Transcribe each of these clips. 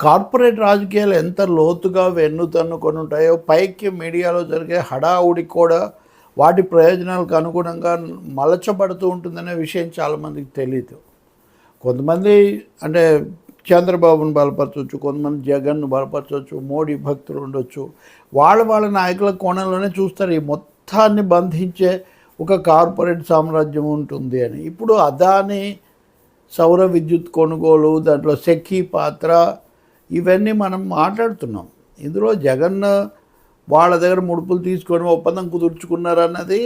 Corporate రాజకీయాలు ఎంత లోతుగా వెన్నుతన్నుకొని ఉంటాయో పైకి మీడియాలో జరిగే హడావుడి కూడా వాటి ప్రయోజనాలకు అనుగుణంగా మలచబడుతూ ఉంటుందనే విషయం చాలామందికి తెలియదు కొంతమంది అంటే చంద్రబాబును బలపరచవచ్చు కొంతమంది జగన్ను బలపరచవచ్చు మోడీ భక్తులు ఉండొచ్చు. వాళ్ళ వాళ్ళ నాయకుల కోణంలోనే చూస్తారు ఈ మొత్తాన్ని బంధించే ఒక కార్పొరేట్ సామ్రాజ్యం ఉంటుంది అని. ఇప్పుడు అదాని సౌర విద్యుత్ కొనుగోలు దాంట్లో సెక్కీ పాత్ర ఇవన్నీ మనం మాట్లాడుతున్నాం. ఇందులో జగన్ వాళ్ళ దగ్గర ముడుపులు తీసుకొని ఒప్పందం కుదుర్చుకున్నారన్నది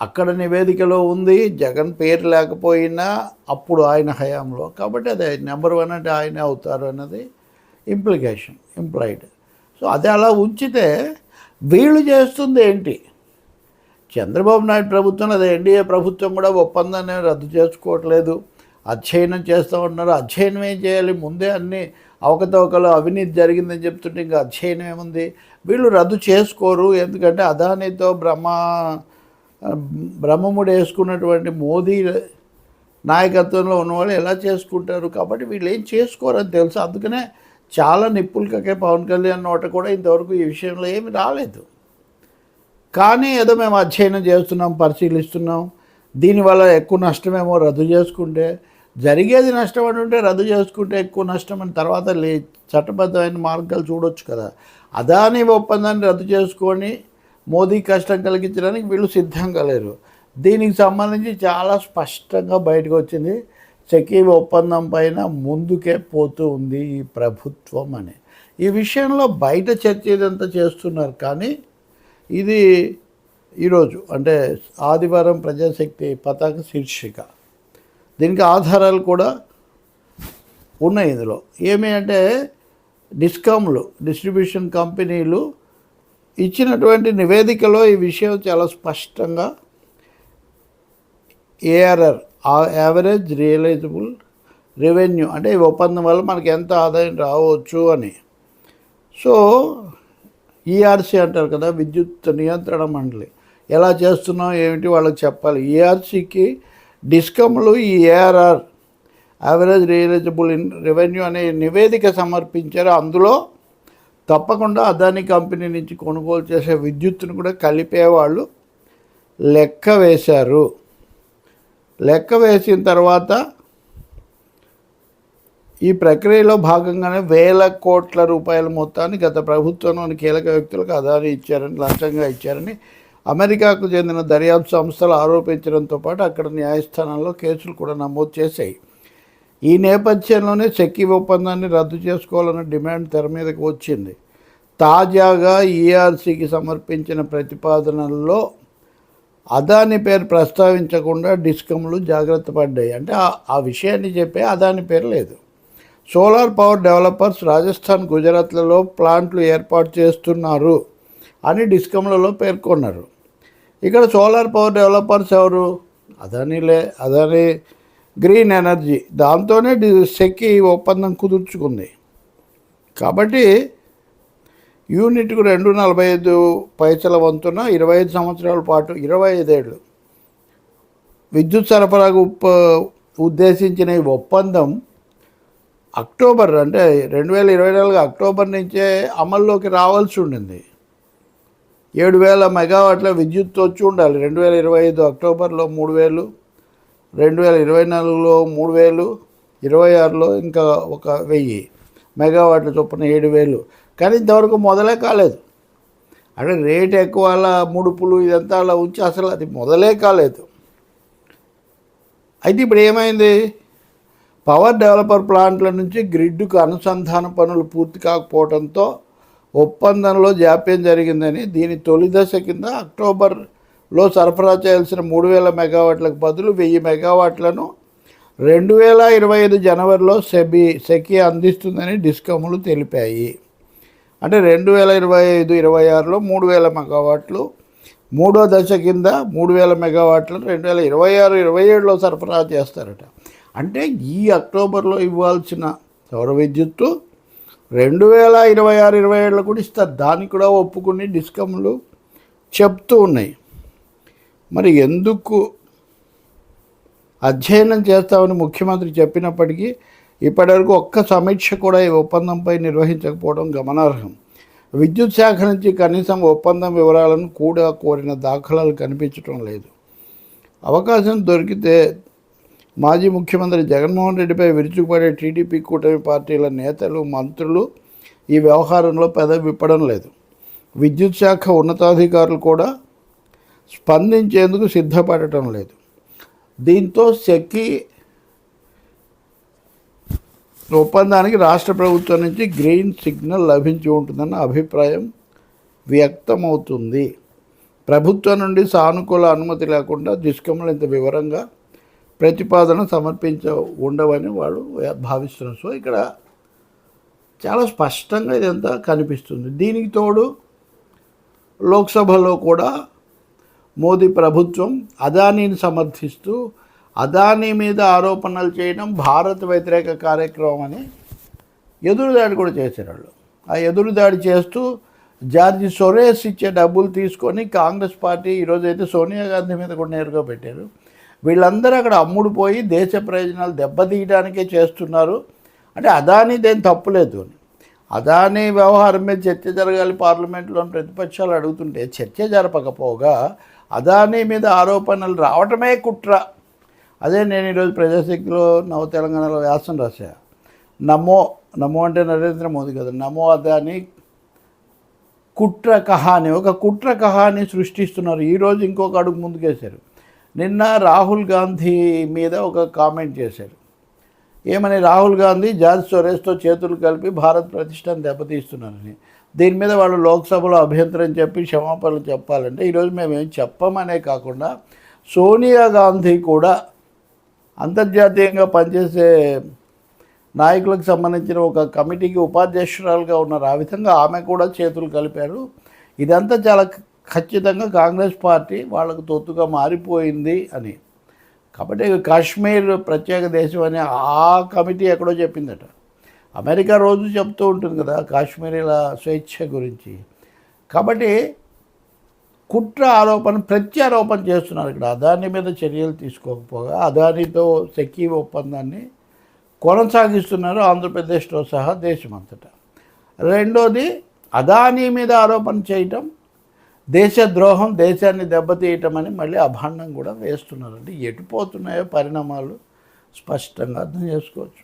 అక్కడ నివేదికలో ఉంది. జగన్ పేరు లేకపోయినా అప్పుడు ఆయన హయాంలో. కాబట్టి అదే నెంబర్ వన్ అంటే ఆయనే అవుతారు అన్నది ఇంప్లికేషన్ ఇంప్లాయిడ్ సో అది అలా ఉంచితే వీళ్ళు చేస్తుంది ఏంటి? చంద్రబాబు నాయుడు ప్రభుత్వం అదే ఎన్డీఏ ప్రభుత్వం కూడా ఒప్పందాన్ని రద్దు చేసుకోవట్లేదు. అధ్యయనం చేస్తూ ఉన్నారు. అధ్యయనం ఏం చేయాలి? ముందే అన్ని అవకతవకలు అవినీతి జరిగిందని చెప్తుంటే ఇంకా అధ్యయనం ఏముంది? వీళ్ళు రద్దు చేసుకోరు. ఎందుకంటే అదానితో బ్రహ్మ బ్రహ్మముడు వేసుకున్నటువంటి మోదీ నాయకత్వంలో ఉన్నవాళ్ళు ఎలా చేసుకుంటారు? కాబట్టి వీళ్ళు ఏం చేసుకోరని తెలుసు. అందుకనే చాలా నిప్పులకే పవన్ కళ్యాణ్ నోట కూడా ఇంతవరకు ఈ విషయంలో ఏమి రాలేదు. కానీ ఏదో మేము అధ్యయనం చేస్తున్నాం పరిశీలిస్తున్నాం. దీనివల్ల ఎక్కువ నష్టమేమో రద్దు చేసుకుంటే జరిగేది నష్టం అని ఉంటే రద్దు చేసుకుంటే ఎక్కువ నష్టం అని తర్వాత లే చట్టబద్ధమైన మార్గాలు చూడొచ్చు కదా. అదాని ఒప్పందాన్ని రద్దు చేసుకొని మోదీ కష్టం కలిగించడానికి వీళ్ళు సిద్ధంగా లేరు. దీనికి సంబంధించి చాలా స్పష్టంగా బయటకు వచ్చింది చెకీ ఒప్పందం పైన ముందుకే పోతూ ఉంది ఈ ప్రభుత్వం అని. ఈ విషయంలో బయట చర్చ ఇదంతా చేస్తున్నారు కానీ ఇది ఈరోజు అంటే ఆదివారం ప్రజాశక్తి పతాక శీర్షిక. దీనికి ఆధారాలు కూడా ఉన్నాయి ఇందులో. ఏమి అంటే డిస్కామ్లు డిస్ట్రిబ్యూషన్ కంపెనీలు ఇచ్చినటువంటి నివేదికలో ఈ విషయం చాలా స్పష్టంగా ఏఆర్ఆర్ యావరేజ్ రియలైజబుల్ రెవెన్యూ అంటే ఈ ఒప్పందం వల్ల మనకి ఎంత ఆదాయం రావచ్చు అని. సో ఈఆర్సీ అంటారు కదా విద్యుత్ నియంత్రణ మండలి. ఎలా చేస్తున్నాం ఏమిటి వాళ్ళకి చెప్పాలి? ఈఆర్సీకి డిస్కమ్లు ఈ ARR average realisable in revenue అనే నివేదిక సమర్పించారు. అందులో తప్పకుండా అదాని కంపెనీ నుంచి కొనుగోలు చేసే విద్యుత్తును కూడా కలిపేవాళ్ళు లెక్క వేశారు. లెక్క వేసిన తర్వాత ఈ ప్రక్రియలో భాగంగానే వేల కోట్ల రూపాయల మొత్తాన్ని గత ప్రభుత్వంలోని కీలక వ్యక్తులకు అదాని ఇచ్చారని లంచంగా ఇచ్చారని అమెరికాకు చెందిన దర్యాప్తు సంస్థలు ఆరోపించడంతో పాటు అక్కడ న్యాయస్థానంలో కేసులు కూడా నమోదు చేశాయి. ఈ నేపథ్యంలోనే చెక్కి ఒప్పందాన్ని రద్దు చేసుకోవాలన్న డిమాండ్ తెర మీదకి వచ్చింది. తాజాగా ఈఆర్సీకి సమర్పించిన ప్రతిపాదనల్లో అదాని పేరు ప్రస్తావించకుండా డిస్కమ్లు జాగ్రత్త పడ్డాయి. అంటే ఆ- ఆ విషయాన్ని చెప్పే అదాని పేరు లేదు. సోలార్ పవర్ డెవలపర్స్ రాజస్థాన్ గుజరాత్లలో ప్లాంట్లు ఏర్పాటు చేస్తున్నారు అని డిస్కమ్లలో పేర్కొన్నారు. ఇక్కడ సోలార్ పవర్ డెవలపర్స్ ఎవరు? అదానిలే అదాని గ్రీన్ ఎనర్జీ. దాంతోనే సెక్కి ఒప్పందం కుదుర్చుకుంది. కాబట్టి యూనిట్కు రెండు నలభై ఐదు పైసల వంతున ఇరవై ఐదు సంవత్సరాల పాటు ఇరవై ఐదేళ్ళు విద్యుత్ సరఫరాకు ఉద్దేశించిన ఈ ఒప్పందం అక్టోబర్ అంటే రెండు వేల ఇరవై నాలుగు అక్టోబర్ నుంచే అమల్లోకి రావాల్సి ఉండింది. ఏడు వేల మెగావాట్ల విద్యుత్ వచ్చి ఉండాలి. రెండు వేల ఇరవై ఐదు అక్టోబర్లో మూడు వేలు రెండు వేల ఇరవై నాలుగులో మూడు వేలు ఇరవై ఆరులో ఇంకా ఒక వెయ్యి మెగావాట్ల చొప్పున ఏడు వేలు కానీ ఇంతవరకు మొదలే కాలేదు. అంటే రేట్ ఎక్కువ అలా ముడుపులు ఇదంతా అలా ఉంచి అసలు అది మొదలే కాలేదు. అయితే ఇప్పుడు ఏమైంది? పవర్ డెవలపర్ ప్లాంట్ల నుంచి గ్రిడ్కు అనుసంధాన పనులు పూర్తి కాకపోవడంతో ఒప్పందంలో జాప్యం జరిగిందని దీని తొలి దశ కింద అక్టోబర్లో సరఫరా చేయాల్సిన మూడు వేల మెగావాట్లకు బదులు వెయ్యి మెగావాట్లను రెండు వేల ఇరవై ఐదు జనవరిలో సెబీ సెకి అందిస్తుందని డిస్కమ్లు తెలిపాయి. అంటే రెండు వేల ఇరవై ఐదు ఇరవై ఆరులో మూడు వేల మెగావాట్లు మూడో దశ కింద మూడు వేల మెగావాట్లను రెండు వేల ఇరవై ఆరు ఇరవై ఏడులో సరఫరా చేస్తారట. అంటే ఈ అక్టోబర్లో ఇవ్వాల్సిన సౌర విద్యుత్తు రెండు వేల ఇరవై ఆరు ఇరవై ఏడులో కూడా ఇస్తారు దానికి కూడా ఒప్పుకుని డిస్కమ్లు చెప్తూ ఉన్నాయి. మరి ఎందుకు అధ్యయనం చేస్తామని ముఖ్యమంత్రి చెప్పినప్పటికీ ఇప్పటివరకు ఒక్క సమీక్ష కూడా ఈ ఒప్పందంపై నిర్వహించకపోవడం గమనార్హం. విద్యుత్ శాఖ నుంచి కనీసం ఒప్పందం వివరాలను కూడా కోరిన దాఖలాలు కనిపించడం లేదు. అవకాశం దొరికితే మాజీ ముఖ్యమంత్రి జగన్మోహన్ రెడ్డిపై విరుచుకుపడే టీడీపీ కూటమి పార్టీల నేతలు మంత్రులు ఈ వ్యవహారంలో పెద విప్పడం లేదు. విద్యుత్ శాఖ ఉన్నతాధికారులు కూడా స్పందించేందుకు సిద్ధపడటం లేదు. దీంతో సెక్కి ఒప్పందానికి రాష్ట్ర ప్రభుత్వం నుంచి గ్రీన్ సిగ్నల్ లభించి ఉంటుందన్న అభిప్రాయం వ్యక్తమవుతుంది. ప్రభుత్వం నుండి సానుకూల అనుమతి లేకుండా డిస్కమ్లు ఇంత వివరంగా ప్రతిపాదన సమర్పించ ఉండవని వాడు భావిస్తున్నారు. సో ఇక్కడ చాలా స్పష్టంగా ఇదంతా కనిపిస్తుంది. దీనికి తోడు లోక్సభలో కూడా మోదీ ప్రభుత్వం అదానీని సమర్థిస్తూ అదానీ మీద ఆరోపణలు చేయడం భారత్ వ్యతిరేక కార్యక్రమం అని ఎదురుదాడి కూడా చేశారు వాళ్ళు. ఆ ఎదురుదాడి చేస్తూ జార్జి సొరేస్ ఇచ్చే డబ్బులు తీసుకొని కాంగ్రెస్ పార్టీ ఈరోజు అయితే సోనియా గాంధీ మీద కూడా నేరుగా పెట్టారు. వీళ్ళందరూ అక్కడ అమ్ముడు పోయి దేశ ప్రయోజనాలు దెబ్బతీయడానికే చేస్తున్నారు. అంటే అదానీ దేని తప్పులేదు అని. అదానీ వ్యవహారం మీద చర్చ జరగాలి పార్లమెంట్లోని ప్రతిపక్షాలు అడుగుతుంటే చర్చ జరపకపోగా అదానీ మీద ఆరోపణలు రావటమే కుట్ర. అదే నేను ఈరోజు ప్రజాశక్తిలో నవ తెలంగాణలో వ్యాసం రాశా. నమో నమో అంటే నరేంద్ర మోదీ కదా. నమో అదాని కుట్ర కహాని. ఒక కుట్ర కహాని సృష్టిస్తున్నారు. ఈరోజు ఇంకొక అడుగు ముందుకేశారు. నిన్న రాహుల్ గాంధీ మీద ఒక కామెంట్ చేశారు. ఏమని? రాహుల్ గాంధీ జార్జ్ సొరేస్తో చేతులు కలిపి భారత్ ప్రతిష్టను దెబ్బతీస్తున్నారని. దీని మీద వాళ్ళు లోక్సభలో అభ్యంతరం చెప్పి క్షమాపణలు చెప్పాలంటే ఈరోజు మేము చెప్పమనే కాకుండా సోనియా గాంధీ కూడా అంతర్జాతీయంగా పనిచేసే నాయకులకు సంబంధించిన ఒక కమిటీకి ఉపాధ్యక్షురాలుగా ఉన్నారు ఆ విధంగా ఆమె కూడా చేతులు కలిపారు. ఇదంతా చాలా ఖచ్చితంగా కాంగ్రెస్ పార్టీ వాళ్ళకు తొత్తుగా మారిపోయింది అని. కాబట్టి కాశ్మీర్ ప్రత్యేక దేశం అని ఆ కమిటీ ఎక్కడో చెప్పిందట. అమెరికా రోజు చెప్తూ ఉంటుంది కదా కాశ్మీరీల స్వేచ్ఛ గురించి. కాబట్టి కుట్ర ఆరోపణ ప్రత్యారోపణ చేస్తున్నారు ఇక్కడ. అదాని మీద చర్యలు తీసుకోకపోగా అదానితో సెకీ ఒప్పందాన్ని కొనసాగిస్తున్నారు ఆంధ్రప్రదేశ్తో సహా దేశమంతటా. రెండోది అదానీ మీద ఆరోపణ చేయటం దేశద్రోహం దేశాన్ని దెబ్బతీయటం అని మళ్ళీ అభాండం కూడా వేస్తున్నారండి. ఎటుపోతున్నాయో పరిణామాలు స్పష్టంగా అర్థం చేసుకోవచ్చు.